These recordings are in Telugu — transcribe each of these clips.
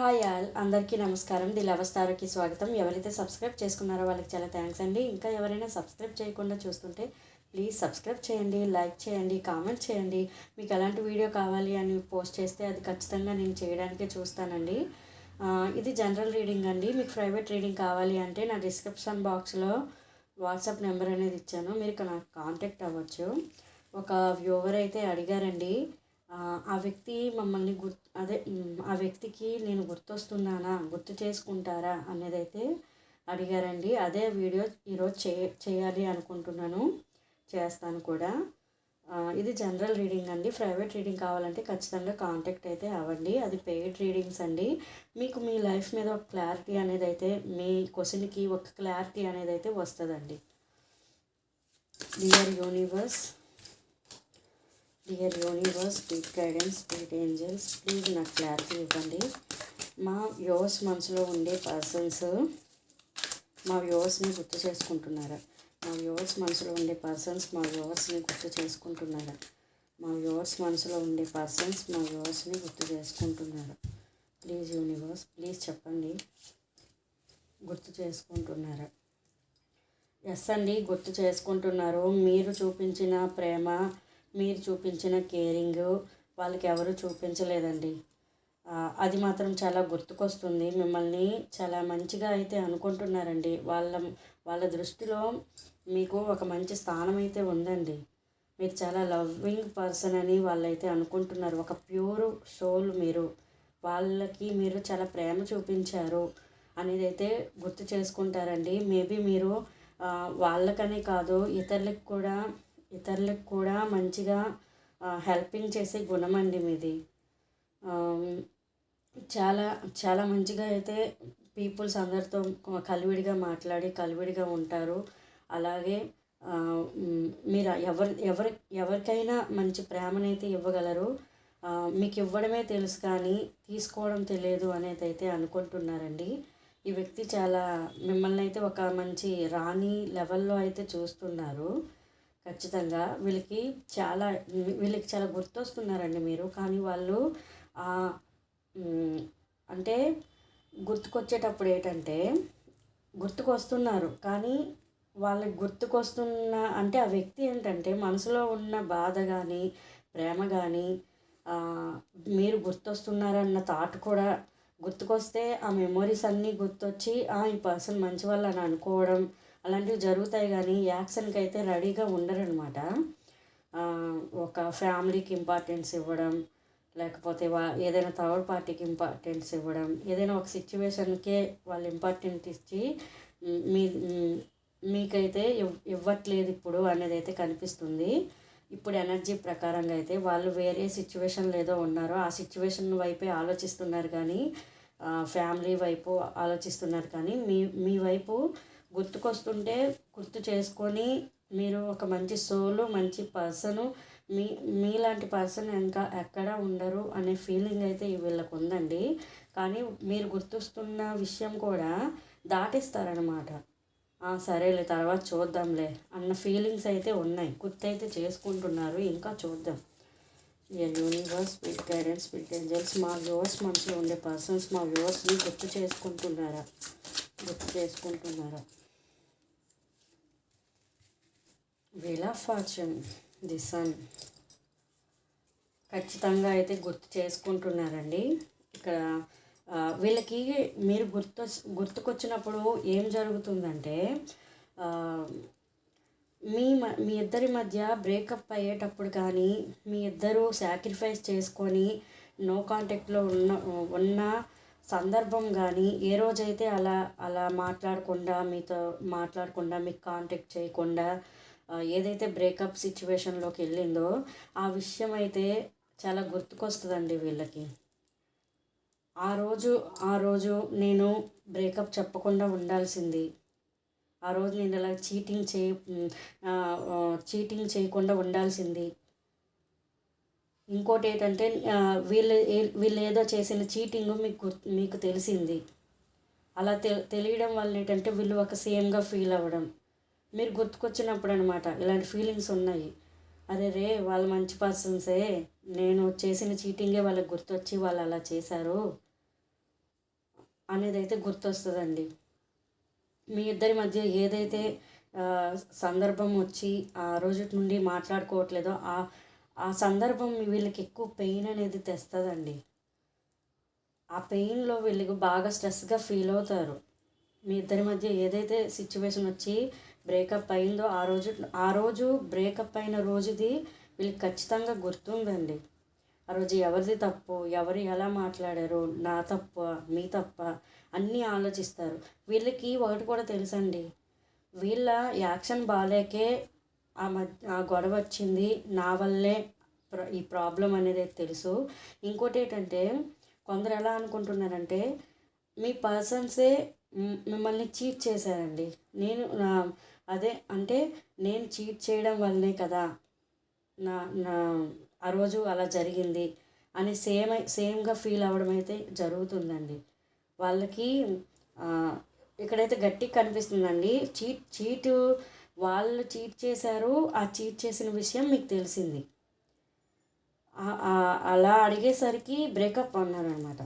హాయ్ ఆల్ అందరికీ నమస్కారం. ది లవ్ స్టార్కి స్వాగతం. ఎవరైతే సబ్స్క్రైబ్ చేసుకున్నారో వాళ్ళకి చాలా థ్యాంక్స్ అండి. ఇంకా ఎవరైనా సబ్స్క్రైబ్ చేయకుండా చూస్తుంటే ప్లీజ్ సబ్స్క్రైబ్ చేయండి లైక్ చేయండి కామెంట్ చేయండి. మీకు ఎలాంటి వీడియో కావాలి అని పోస్ట్ చేస్తే అది ఖచ్చితంగా నేను చేయడానికే చూస్తానండి. ఇది జనరల్ రీడింగ్ అండి. మీకు ప్రైవేట్ రీడింగ్ కావాలి అంటే నా డిస్క్రిప్షన్ బాక్స్లో వాట్సాప్ నెంబర్ అనేది ఇచ్చాను. మీరు నాకు కాంటాక్ట్ అవ్వచ్చు. ఒక వ్యూవర్ అయితే అడిగారండి ఆ, వ్యక్తి మమ్మల్ని గుర్ అదే ఆ వ్యక్తికి నేను గుర్తొస్తున్నానా గుర్తు చేసుకుంటారా అనేది అయితే అడిగారండి. అదే వీడియో ఈరోజు చే చేయాలి అనుకుంటున్నాను చేస్తాను కూడా. ఇది జనరల్ రీడింగ్ అండి. ప్రైవేట్ రీడింగ్ కావాలంటే ఖచ్చితంగా కాంటాక్ట్ అయితే అవ్వండి. అది పెయిడ్ రీడింగ్స్ అండి. మీకు మీ లైఫ్ మీద ఒక క్లారిటీ అనేది అయితే మీ క్వశ్చన్కి ఒక క్లారిటీ అనేది అయితే వస్తుందండి. Dear universe dear universe speed guidance speed angels please నాకు క్లారిటీ ఇవ్వండి. మా వ్యూవర్స్ మనసులో ఉండే పర్సన్స్ మా వ్యూవర్స్ని గుర్తు చేసుకుంటున్నారా? మా వ్యూవర్స్ మనసులో ఉండే పర్సన్స్ మా వ్యూవర్స్ని గుర్తు చేసుకుంటున్నారా? మా వ్యూవర్స్ మనసులో ఉండే పర్సన్స్ మా వ్యూవర్స్ని గుర్తు చేసుకుంటున్నారా? ప్లీజ్ యూనివర్స్ ప్లీజ్ చెప్పండి. గుర్తు చేసుకుంటున్నారా? ఎస్ అండి గుర్తు చేసుకుంటున్నారు. మీరు చూపించిన ప్రేమ మీరు చూపించిన కేరింగ్ వాళ్ళకి ఎవరు చూపించలేదండి. అది మాత్రం చాలా గుర్తుకొస్తుంది. మిమ్మల్ని చాలా మంచిగా అయితే అనుకుంటున్నారండి. వాళ్ళ వాళ్ళ దృష్టిలో మీకు ఒక మంచి స్థానం అయితే ఉందండి. మీరు చాలా లవ్వింగ్ పర్సన్ అని వాళ్ళైతే అనుకుంటున్నారు. ఒక ప్యూర్ సోల్ మీరు. వాళ్ళకి మీరు చాలా ప్రేమ చూపించారు అనేది అయితే గుర్తు చేసుకుంటారండి. మేబీ మీరు వాళ్ళకనే కాదు ఇతరులకు కూడా ఇతరులకు కూడా మంచిగా హెల్పింగ్ చేసే గుణం అండి మీది. చాలా చాలా మంచిగా అయితే పీపుల్స్ అందరితో కలివిడిగా మాట్లాడి కలివిడిగా ఉంటారు. అలాగే మీరు ఎవరి ఎవరి ఎవరికైనా మంచి ప్రేమనైతే ఇవ్వగలరు. మీకు ఇవ్వడమే తెలుసు కానీ తీసుకోవడం తెలియదు అనేది అయితే అనుకుంటున్నారండి. ఈ వ్యక్తి చాలా మిమ్మల్ని అయితే ఒక మంచి రాణి లెవెల్లో అయితే చూస్తున్నారు. ఖచ్చితంగా వీళ్ళకి చాలా వీళ్ళకి చాలా గుర్తొస్తున్నారండి మీరు. కానీ వాళ్ళు అంటే గుర్తుకొచ్చేటప్పుడు ఏంటంటే గుర్తుకొస్తున్నారు. కానీ వాళ్ళకి గుర్తుకొస్తున్న అంటే ఆ వ్యక్తి ఏంటంటే మనసులో ఉన్న బాధ కానీ ప్రేమ కానీ మీరు గుర్తొస్తున్నారన్న థాట్ కూడా గుర్తుకొస్తే ఆ మెమొరీస్ అన్నీ గుర్తొచ్చి "ఆ, ఈ పర్సన్ మంచి వాళ్ళు అని అనుకోవడం అలాంటివి జరుగుతాయి కానీ యాక్షన్కి అయితే రెడీగా ఉండరనమాట. ఒక ఫ్యామిలీకి ఇంపార్టెన్స్ ఇవ్వడం లేకపోతే వా ఏదైనా థర్డ్ పార్టీకి ఇంపార్టెన్స్ ఇవ్వడం ఏదైనా ఒక సిచ్యువేషన్కే వాళ్ళు ఇంపార్టెంట్ ఇచ్చి మీ మీకైతే ఇవ్ ఇవ్వట్లేదు ఇప్పుడు అనేది అయితే కనిపిస్తుంది. ఇప్పుడు ఎనర్జీ ప్రకారంగా అయితే వాళ్ళు వేరే సిచ్యువేషన్లో ఏదో ఉన్నారో ఆ సిచ్యువేషన్ వైపే ఆలోచిస్తున్నారు కానీ ఫ్యామిలీ వైపు ఆలోచిస్తున్నారు కానీ మీ మీ వైపు గుర్తుకొస్తుంటే గుర్తు చేసుకొని మీరు ఒక మంచి సోలు మంచి పర్సను మీ మీలాంటి పర్సన్ ఇంకా ఎక్కడ ఉండరు అనే ఫీలింగ్ అయితే వీళ్ళకు ఉందండి కానీ మీరు గుర్తుస్తున్న విషయం కూడా దాటిస్తారనమాట సరేలే తర్వాత చూద్దాంలే అన్న ఫీలింగ్స్ అయితే ఉన్నాయి. గుర్తైతే చేసుకుంటున్నారు. ఇంకా చూద్దాం. Universe spirit guidance spirit angels మా వ్యూవర్స్ మనసులో ఉండే పర్సన్స్ మా వ్యూవర్స్ని గుర్తు చేసుకుంటున్నారా? గుర్తు చేసుకుంటున్నారా? Wheel of fortune the sun ఖచ్చితంగా అయితే గుర్తు చేసుకుంటున్నారండి. ఇక్కడ వీళ్ళకి మీరు గుర్తు గుర్తుకొచ్చినప్పుడు ఏం జరుగుతుందంటే మీ మ- మీ ఇద్దరి మధ్య బ్రేకప్ అయ్యేటప్పుడు కానీ మీ ఇద్దరు సాక్రిఫైస్ చేసుకొని నో కాంటాక్ట్లో ఉన్న ఉన్న సందర్భం కానీ ఏ రోజైతే అలా అలా మాట్లాడకుండా మీతో మాట్లాడకుండా మీకు కాంటాక్ట్ చేయకుండా ఏదైతే బ్రేకప్ సిచ్యువేషన్లోకి వెళ్ళిందో ఆ విషయం అయితే చాలా గుర్తుకొస్తుందండి వీళ్ళకి. ఆ రోజు ఆ రోజు నేను బ్రేకప్ చెప్పకుండా ఉండాల్సింది. ఆ రోజు నేను ఇలా చీటింగ్ చే చీటింగ్ చేయకుండా ఉండాల్సింది. ఇంకోటి ఏంటంటే వీళ్ళు వీళ్ళు ఏదో చేసిన చీటింగ్ మీకు మీకు తెలిసింది. అలా తె తెలియడం వల్ల ఏంటంటే వీళ్ళు ఒక సేమ్గా ఫీల్ అవ్వడం. మీరు గుర్తుకొచ్చినప్పుడు అనమాట ఇలాంటి ఫీలింగ్స్ ఉన్నాయి. అరే రే వాళ్ళు మంచి పర్సన్సే నేను చేసిన చీటింగే వాళ్ళకి గుర్తొచ్చి వాళ్ళు అలా చేశారు అనేది అయితే గుర్తొస్తుందండి. మీ ఇద్దరి మధ్య ఏదైతే సందర్భం వచ్చి ఆ రోజు నుండి మాట్లాడుకోవట్లేదో ఆ ఆ సందర్భం వీళ్ళకి ఎక్కువ పెయిన్ అనేది తెస్తుందండి. ఆ పెయిన్లో వీళ్ళకి బాగా స్ట్రెస్గా ఫీల్ అవుతారు. మీ ఇద్దరి మధ్య ఏదైతే సిచ్యువేషన్ వచ్చి బ్రేకప్ అయిందో ఆ రోజు ఆ రోజు బ్రేకప్ అయిన రోజుది వీళ్ళకి ఖచ్చితంగా గుర్తుందండి. ఆ రోజు ఎవరిది తప్పు ఎవరు ఎలా మాట్లాడారు నా తప్ప మీ తప్ప అన్నీ ఆలోచిస్తారు. వీళ్ళకి ఒకటి కూడా తెలుసండి. వీళ్ళ యాక్షన్ బాగాలేకే ఆ మధ్య ఆ గొడవ వచ్చింది. నా వల్లే ప్ర- ఈ ప్రాబ్లం అనేది తెలుసు. ఇంకోటి ఏంటంటే కొందరు ఎలా అనుకుంటున్నారంటే మీ పర్సన్సే మిమ్మల్ని చీట్ చేశారండి. నేను నా- అదే అంటే నేను చీట్ చేయడం వల్లనే కదా నా నా ఆ రోజు అలా జరిగింది అని సేమ్ సేమ్గా ఫీల్ అవ్వడం అయితే జరుగుతుందండి. వాళ్ళకి ఇక్కడైతే గట్టిగా కనిపిస్తుందండి. చీట్ చీటు వాళ్ళు చీట్ చేశారు ఆ చీట్ చేసిన విషయం మీకు తెలిసింది. అలా అడిగేసరికి బ్రేకప్ అన్నారనమాట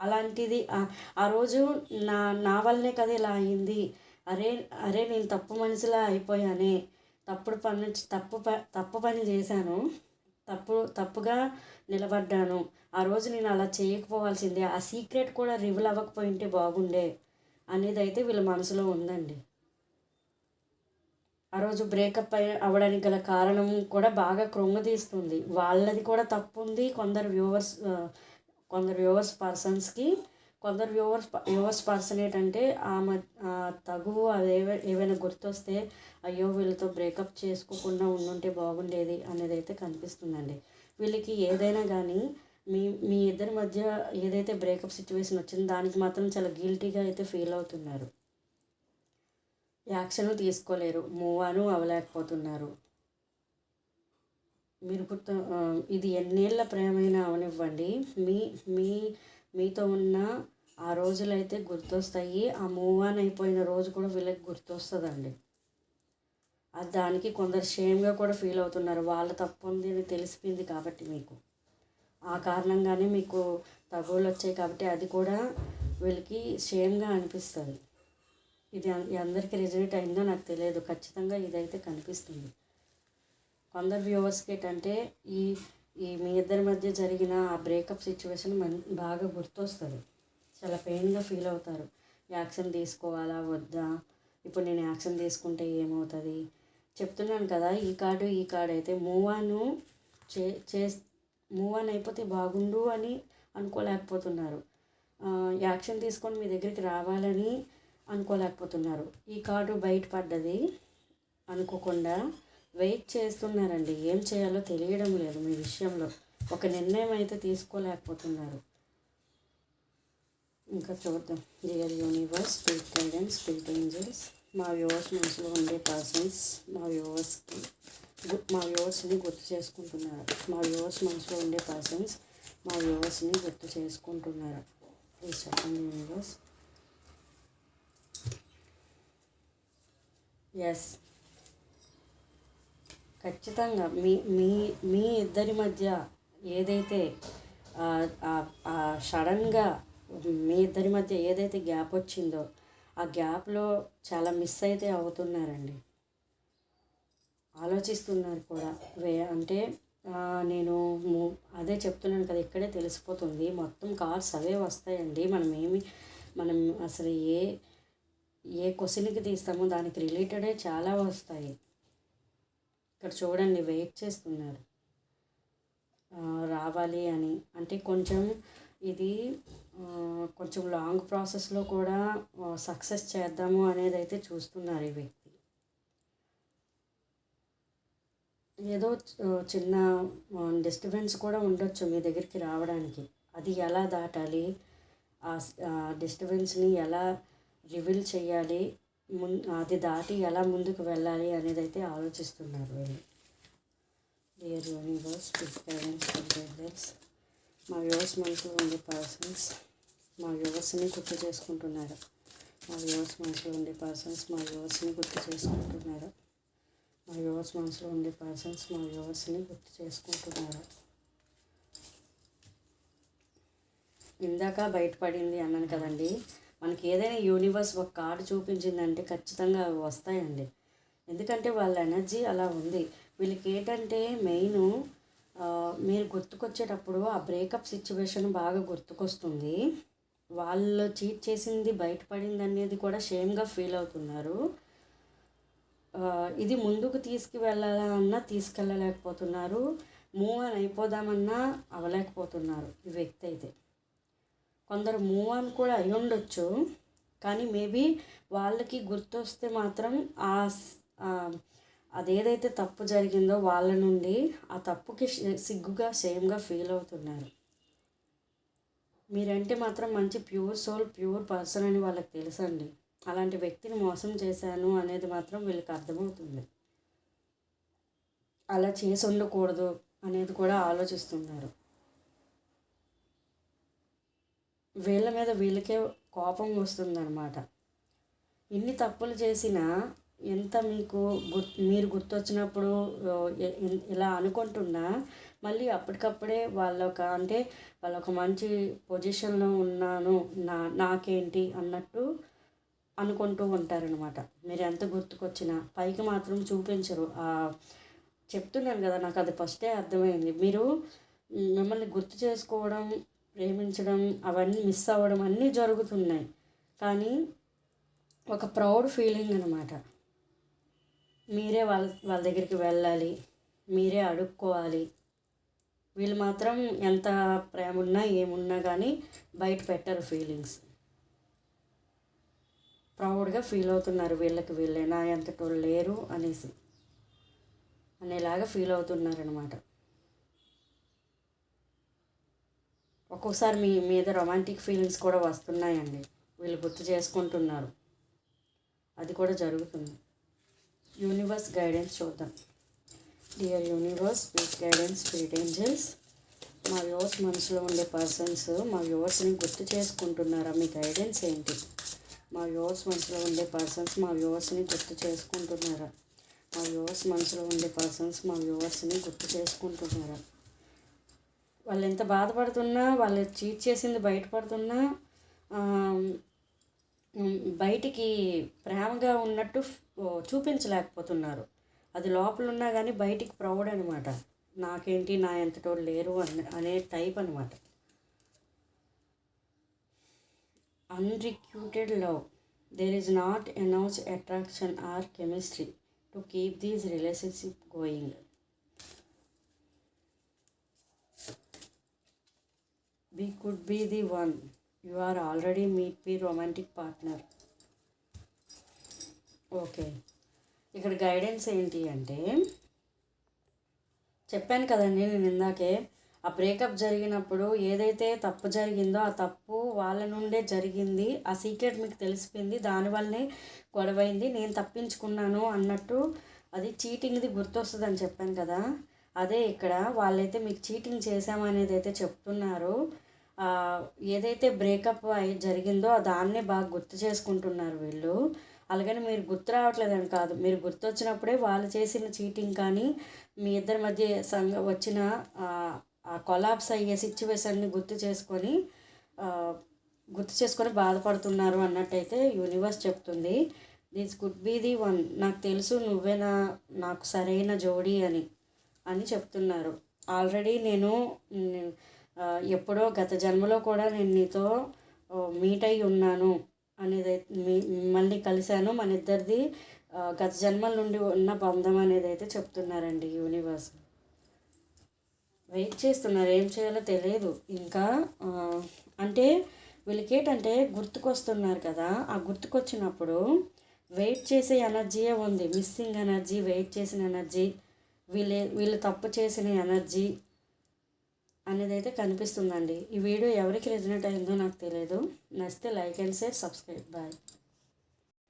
అలాంటిది ఆ- ఆ రోజు నా నా వల్లనే కదా ఇలా అయింది. అరే అరే నేను తప్పు మనిషిలా అయిపోయానే. తప్పుడు పని తప్పు ప తప్పు పని చేశాను. తప్పు తప్పుగా నిలబడ్డాను. ఆ రోజు నేను అలా చేయకపోవాల్సిందే. ఆ సీక్రెట్ కూడా రివీల్ అవ్వకపోయింటే బాగుండే అనేది అయితే వీళ్ళ మనసులో ఉందండి. ఆ రోజు బ్రేకప్ అయి అవ్వడానికి గల కారణం కూడా బాగా కృంగతీస్తుంది వాళ్ళది కూడా తప్పు ఉంది. కొందరు వ్యూవర్స్ కొందరు వ్యూవర్స్ పర్సన్స్కి కొందరు వ్యూవర్స్ వ్యూవర్స్ పర్సన్ ఏంటంటే ఆమె తగువు అది ఏవై- ఏవైనా గుర్తొస్తే అయ్యో వీళ్ళతో బ్రేకప్ చేసుకోకుండా ఉండుంటే బాగుండేది అనేది అయితే కనిపిస్తుందండి. వీళ్ళకి ఏదైనా కానీ మీ మీ ఇద్దరి మధ్య ఏదైతే బ్రేకప్ సిచ్యువేషన్ వచ్చిందో దానికి మాత్రం చాలా గిల్టీగా అయితే ఫీల్ అవుతున్నారు. యాక్షన్ తీసుకోలేరు మూవ్ అను అవ్వలేకపోతున్నారు. మీరు గుర్తు ఇది ఎన్నేళ్ళ ప్రేమైనా అవనివ్వండి మీ మీ మీతో ఉన్న ఆ రోజులైతే గుర్తొస్తాయి. ఆ మూవ్ ఆన్ అయిపోయిన రోజు కూడా వీళ్ళకి గుర్తొస్తుందండి. అది దానికి కొందరు షేమ్గా కూడా ఫీల్ అవుతున్నారు. వాళ్ళ తప్పు ఉంది అని తెలిసిపోయింది కాబట్టి మీకు. ఆ కారణంగానే మీకు తగువులు వచ్చాయి కాబట్టి అది కూడా వీళ్ళకి షేమ్గా అనిపిస్తుంది. ఇది అం- అందరికీ రిజల్ట్ అయిందో నాకు తెలియదు. ఖచ్చితంగా ఇదైతే కనిపిస్తుంది. కొందరు వ్యూవర్స్కి ఏంటంటే ఈ ఈ మీ ఇద్దరి మధ్య జరిగిన ఆ బ్రేకప్ సిచ్యువేషన్ మన్ బాగా గుర్తొస్తుంది. చాలా పెయిన్గా ఫీల్ అవుతారు. యాక్షన్ తీసుకోవాలా వద్దా? ఇప్పుడు నేను యాక్షన్ తీసుకుంటే ఏమవుతుంది? చెప్తున్నాను కదా ఈ కార్డు ఈ కార్డు అయితే మూవ్ ఆన్ చే చే మూవ్ ఆన్ అయిపోతే బాగుండు అని అనుకోలేకపోతున్నారు. యాక్షన్ తీసుకొని మీ దగ్గరికి రావాలని అనుకోలేకపోతున్నారు. ఈ కార్డు బయటపడ్డది అనుకోకుండా వెయిట్ చేస్తున్నారండి. ఏం చేయాలో తెలియడం లేదు మీ విషయంలో. ఒక నిర్ణయం అయితే తీసుకోలేకపోతున్నారు. ఇంకా చూద్దాం. Real universe spirit guidance spirit angels మా వ్యూవర్స్ మనసులో ఉండే పర్సన్స్ మా వ్యూవర్స్కి మా వ్యూవర్స్ని గుర్తు చేసుకుంటున్నారు. మా వ్యూవర్స్ మనసులో ఉండే పర్సన్స్ మా వ్యూవర్స్ని గుర్తు చేసుకుంటున్నారు. ప్లీజ్ చెప్పండి యూనివర్స్ ఎస్ ఖచ్చితంగా మీ మీ మీ ఇద్దరి మధ్య ఏదైతే సడన్గా మీ ఇద్దరి మధ్య ఏదైతే గ్యాప్ వచ్చిందో ఆ గ్యాప్లో చాలా మిస్ అయితే అవుతున్నారండి. ఆలోచిస్తున్నారు కూడా. వే అంటే నేను అదే చెప్తున్నాను కదా ఇక్కడే తెలిసిపోతుంది. మొత్తం కార్స్ అవే వస్తాయండి. మనం ఏమి మనం అసలు ఏ ఏ క్వశ్చన్కి తీస్తామో దానికి రిలేటెడే చాలా వస్తాయి. ఇక్కడ చూడండి వెయిట్ చేస్తున్నారు. రావాలి అని. అంటే కొంచెం ఇది కొంచెం లాంగ్ ప్రాసెస్లో కూడా సక్సెస్ చేద్దాము అనేది అయితే చూస్తున్నారు ఈ వ్యక్తి. ఏదో చిన్న డిస్టర్బెన్స్ కూడా ఉండొచ్చు మీ దగ్గరికి రావడానికి. అది ఎలా దాటాలి? ఆ డిస్టర్బెన్స్ని ఎలా రివీల్ చేయాలి? అది దాటి ఎలా ముందుకు వెళ్ళాలి అనేది అయితే ఆలోచిస్తున్నారు వీళ్ళు. Dear universe big parents brothers మా వ్యూవర్స్ మనసులో ఉండే పర్సన్స్ మా వ్యూవర్స్ని గుర్తు చేసుకుంటున్నారు. మా వ్యూవర్స్ మనసులో ఉండే పర్సన్స్ మా వ్యూవర్స్ని గుర్తు చేసుకుంటున్నారు. మా వ్యూవర్స్ మనసులో ఉండే పర్సన్స్ మా వ్యూవర్స్ని గుర్తు చేసుకుంటున్నారు. ఇందాక బయటపడింది అన్నాను కదండి. మనకి ఏదైనా యూనివర్స్ ఒక కార్డు చూపించిందంటే ఖచ్చితంగా అవి వస్తాయండి. ఎందుకంటే వాళ్ళ ఎనర్జీ అలా ఉంది. వీళ్ళకి ఏంటంటే మెయిన్ మీరు గుర్తుకొచ్చేటప్పుడు ఆ బ్రేకప్ సిచ్యువేషన్ బాగా గుర్తుకొస్తుంది. వాళ్ళు చీట్ చేసింది బయటపడింది అనేది కూడా షేమ్గా ఫీల్ అవుతున్నారు. ఇది ముందుకు తీసుకువెళ్ళాలన్నా తీసుకెళ్ళలేకపోతున్నారు. మూవ్ అని అయిపోదామన్నా అవ్వలేకపోతున్నారు ఈ వ్యక్తి అయితే. కొందరు మూవ్ అని కూడా అయి ఉండొచ్చు. కానీ మేబీ వాళ్ళకి గుర్తొస్తే మాత్రం ఆ అదేదైతే తప్పు జరిగిందో వాళ్ళ నుండి ఆ తప్పుకి సిగ్గుగా సేమ్గా ఫీల్ అవుతున్నారు. మీరంటే మాత్రం మంచి ప్యూర్ సోల్ ప్యూర్ పర్సన్ అని వాళ్ళకి తెలుసండి. అలాంటి వ్యక్తిని మోసం చేశాను అనేది మాత్రం వీళ్ళకి అర్థమవుతుంది. అలా చేసి ఉండకూడదు అనేది కూడా ఆలోచిస్తున్నారు. వీళ్ళ మీద వీళ్ళకే కోపం వస్తుందన్నమాట. ఇన్ని తప్పులు చేసినా ఎంత మీకు గుర్ మీరు గుర్తొచ్చినప్పుడు ఇలా అనుకుంటున్నా మళ్ళీ అప్పటికప్పుడే వాళ్ళొక అంటే వాళ్ళొక మంచి పొజిషన్లో ఉన్నాను నా నాకేంటి అన్నట్టు అనుకుంటూ ఉంటారనమాట మీరు ఎంత గుర్తుకొచ్చినా పైకి మాత్రం చూపించరు. చెప్తున్నాను కదా నాకు అది ఫస్టే అర్థమైంది. మీరు మిమ్మల్ని గుర్తు చేసుకోవడం ప్రేమించడం అవన్నీ మిస్ అవ్వడం అన్నీ జరుగుతున్నాయి. కానీ ఒక ప్రౌడ్ ఫీలింగ్ అనమాట మీరే వాళ్ళ వాళ్ళ దగ్గరికి వెళ్ళాలి. మీరే అడుక్కోవాలి. వీళ్ళు మాత్రం ఎంత ప్రేమ ఉన్నా ఏమున్నా కానీ బయట పెట్టరు ఫీలింగ్స్. ప్రౌడ్గా ఫీల్ అవుతున్నారు వీళ్ళకి వీళ్ళేనా ఎంతటోళ్ళు లేరు అనేసి. అనేలాగా ఫీల్ అవుతున్నారనమాట ఒక్కోసారి మీ మీద రొమాంటిక్ ఫీలింగ్స్ కూడా వస్తున్నాయండి. వీళ్ళు గుర్తు చేసుకుంటున్నారు. అది కూడా జరుగుతుంది. యూనివర్స్ గైడెన్స్ చూద్దాం. Dear universe please guidance spirit angels మా వ్యూవర్స్ మనసులో ఉండే పర్సన్స్ మా వ్యూవర్స్ని గుర్తు చేసుకుంటున్నారా? మీ గైడెన్స్ ఏంటి? మా వ్యూవర్స్ మనసులో ఉండే పర్సన్స్ మా వ్యూవర్స్ని గుర్తు చేసుకుంటున్నారా? మా వ్యూవర్స్ మనసులో ఉండే పర్సన్స్ మా వ్యూవర్స్ని గుర్తు చేసుకుంటున్నారా? వాళ్ళు ఎంత బాధపడుతున్నా వాళ్ళు చీట్ చేసింది బయటపడుతున్నా బయటికి ప్రేమగా ఉన్నట్టు చూపించలేకపోతున్నారు. అది లోపల ఉన్నా కానీ బయటికి ప్రౌడ్ అనమాట నాకేంటి నా ఎంతటోళ్ళు లేరు అని అనే టైప్ అనమాట unrequited love there is not announce attraction or chemistry to keep these relationship going we could be the one you are already meet me romantic partner okay ఇక్కడ గైడెన్స్ ఏంటి అంటే చెప్పాను కదండి నేను ఇందాకే ఆ బ్రేకప్ జరిగినప్పుడు ఏదైతే తప్పు జరిగిందో ఆ తప్పు వాళ్ళ నుండే జరిగింది ఆ సీక్రెట్ మీకు తెలిసిపోయింది దానివల్లనే గొడవైంది నేను తప్పించుకున్నాను అన్నట్టు అది చీటింగ్ది గుర్తొస్తుంది అని చెప్పాను కదా. అదే ఇక్కడ వాళ్ళైతే మీకు చీటింగ్ చేశామనేది అయితే చెప్తున్నారు ఏదైతే బ్రేకప్ అయి జరిగిందో దాన్నే బాగా గుర్తు చేసుకుంటున్నారు వీళ్ళు. అలాగని మీరు గుర్తు రావట్లేదని కాదు. మీరు గుర్తొచ్చినప్పుడే వాళ్ళు చేసిన చీటింగ్ కానీ మీ ఇద్దరి మధ్య సంగ వచ్చిన ఆ కొలాబ్స్ అయ్యే సిచ్యువేషన్ని గుర్తు చేసుకొని గుర్తు చేసుకొని బాధపడుతున్నారు అన్నట్టయితే యూనివర్స్ చెప్తుంది. This good be the one. నాకు తెలుసు నువ్వేనా నాకు సరైన జోడీ అని అని చెప్తున్నారు. ఆల్రెడీ నేను ఎప్పుడో గత జన్మలో కూడా నేను నీతో మీట్ అయి ఉన్నాను అనేది మిమ్మల్ని కలిశాను. మన ఇద్దరిది గత జన్మల నుండి ఉన్న బంధం అనేది అయితే చెప్తున్నారండి యూనివర్స్ వెయిట్ చేస్తున్నారు. ఏం చేయాలో తెలియదు. ఇంకా అంటే వీళ్ళకి ఏంటంటే గుర్తుకొస్తున్నారు కదా. ఆ గుర్తుకొచ్చినప్పుడు వెయిట్ చేసే ఎనర్జీయే ఉంది. మిస్సింగ్ ఎనర్జీ వెయిట్ చేసిన ఎనర్జీ వీళ్ళే వీళ్ళు తప్పు చేసిన ఎనర్జీ అనేది అయితే కనిపిస్తుందండి. ఈ వీడియో ఎవరికి రెజినేట్ అయిందో నాకు తెలియదు నచ్చితే like and share subscribe. Bye.